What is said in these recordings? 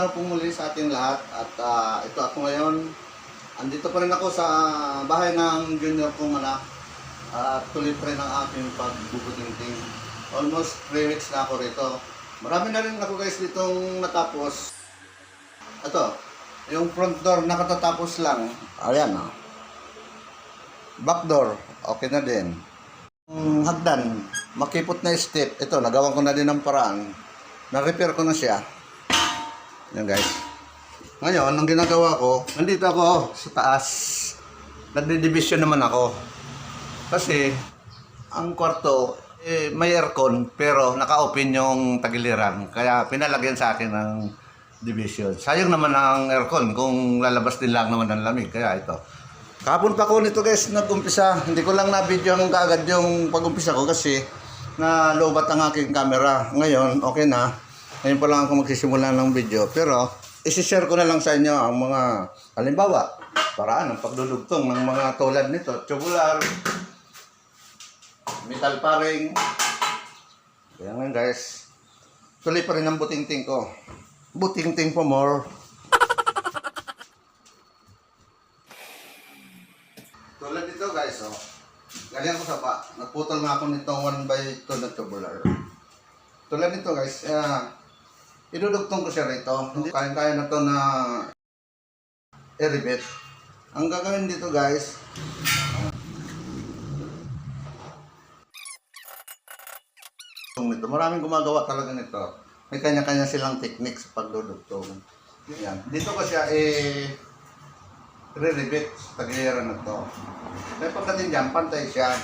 araw po muli sa ating lahat at ah, ito ako ngayon. Andito pa rin ako sa bahay ng junior kong anak at tuloy pa rin ang aking pagbubutingting. Almost 3 weeks na ako rito. Marami na rin ako guys ditong natapos. Ito, yung front door nakatatapos lang. Ayan oh. Back door, okay na din. Yung hagdan, makipot na step. Ito, nagawan ko na din ng paraan. Na-repair ko na siya. Yan guys. Ngayon, ang ginagawa ko, nandito ako sa taas. Nagde-division naman ako. Kasi, ang kwarto, eh, may aircon, pero naka-open yung tagiliran. Kaya pinalagyan sa akin ng division. Sayang naman ang aircon kung lalabas din lang naman ng lamig. Kaya ito. Kahapon pa ko nito guys, nag-umpisa. Hindi ko lang na-video ang kaagad yung pag-umpisa ko kasi na lobat ang aking camera. Ngayon, okay na. Ngayon pa lang ako magsisimula ng video. Pero, isi-share ko na lang sa inyo ang mga, halimbawa, paraan ng pagdudugtong ng mga tulad nito. Tubular, metal paring. Kaya nga guys, tuloy pa rin ang butingting ko. Butingting for more. Tulad dito guys, oh. Galing ako sa pa. Nagputol nga ako nitong 1 by 2 na tubular. Tulad nito guys, uh, idudugtong ko siya rito. Hindi kaya-kaya na to na i-rebit. Ang gagawin dito guys, nito. Maraming gumagawa talaga nito. May kanya-kanya silang technique sa pagdudugtong. Yan. Dito ko siya eh re-rebit sa tagiliran na to. Kaya pagdating dyan, pantay siya.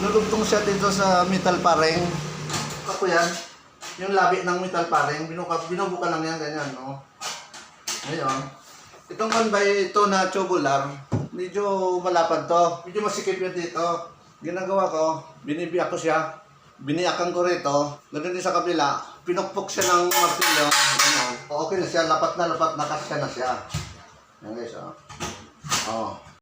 Dudugtong siya dito sa metal paring. Ako yan. Yung labi ng metal paring, binuka, binubuka lang yan, ganyan, no? Ngayon, itong 1 by 2 na tubular, medyo malapad to. Medyo masikip yun dito. Ginagawa ko, binibiyak ko siya. Biniyakan ko rito. Ganun din sa kabila. Pinukpok siya ng martilyo. Ano, okay na siya. Lapat na lapat. Nakasya na siya. Yan guys, oh. Oh.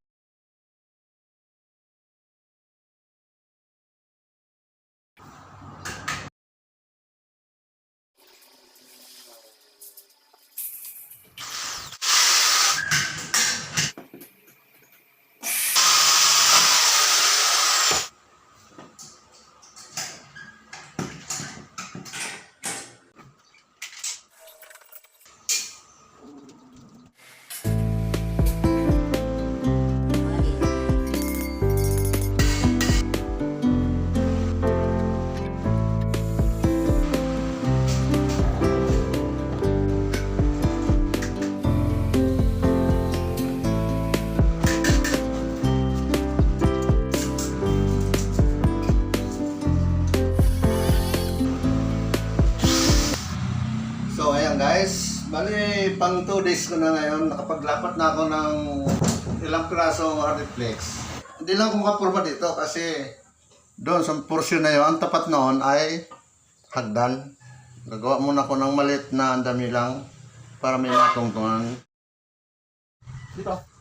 Bali, pang 2 days ko na ngayon. Nakapaglapat na ako ng ilang piraso hardiplex. Hindi lang ako makapurma dito kasi doon sa portion na yun, ang tapat noon ay hagdan. Gagawa muna ako ng malit na ang dami lang para may matungtungan. Dito.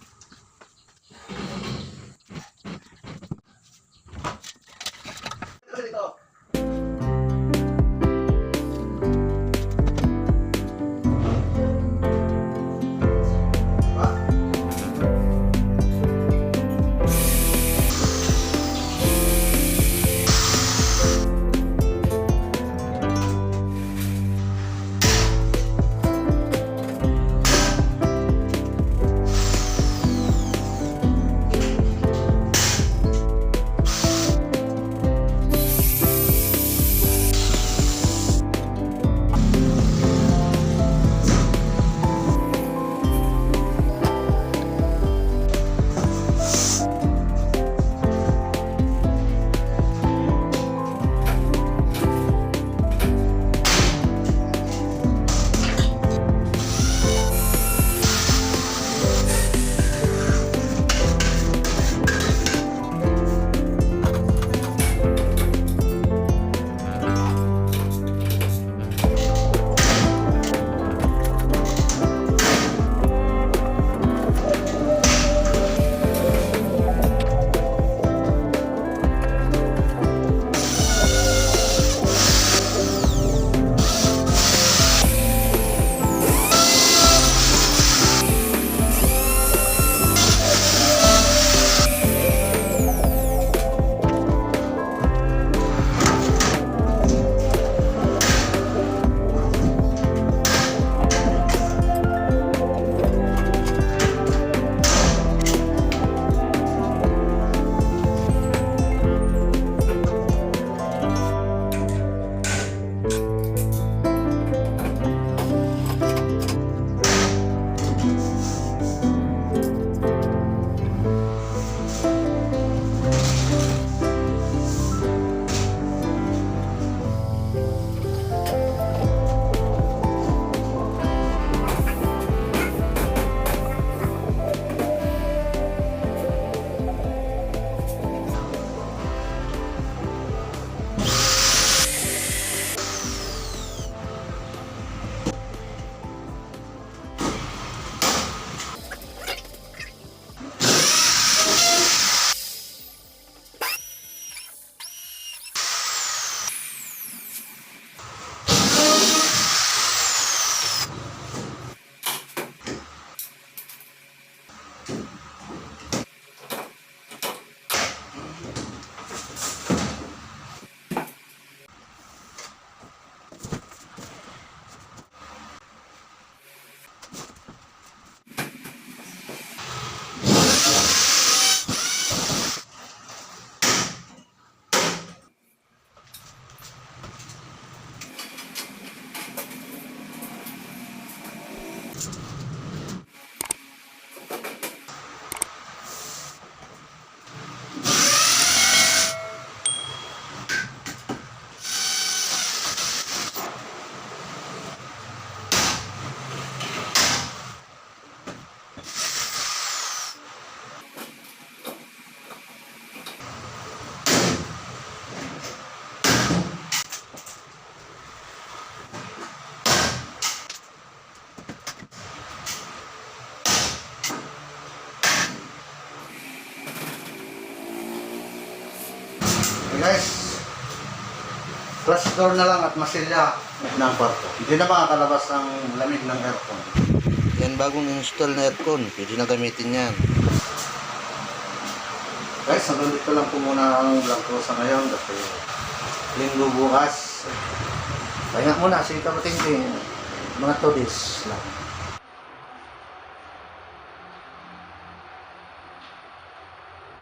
Guys, flash door na lang at masilya ng kwarto. Hindi na makakalabas ang lamig ng aircon. Yan bagong install na aircon. Pwede na gamitin yan. Guys, hanggang dito lang po muna ang vlog ko sa ngayon kasi linggo bukas. Pahinga muna, sige ka matingting. Mga 2 days lang.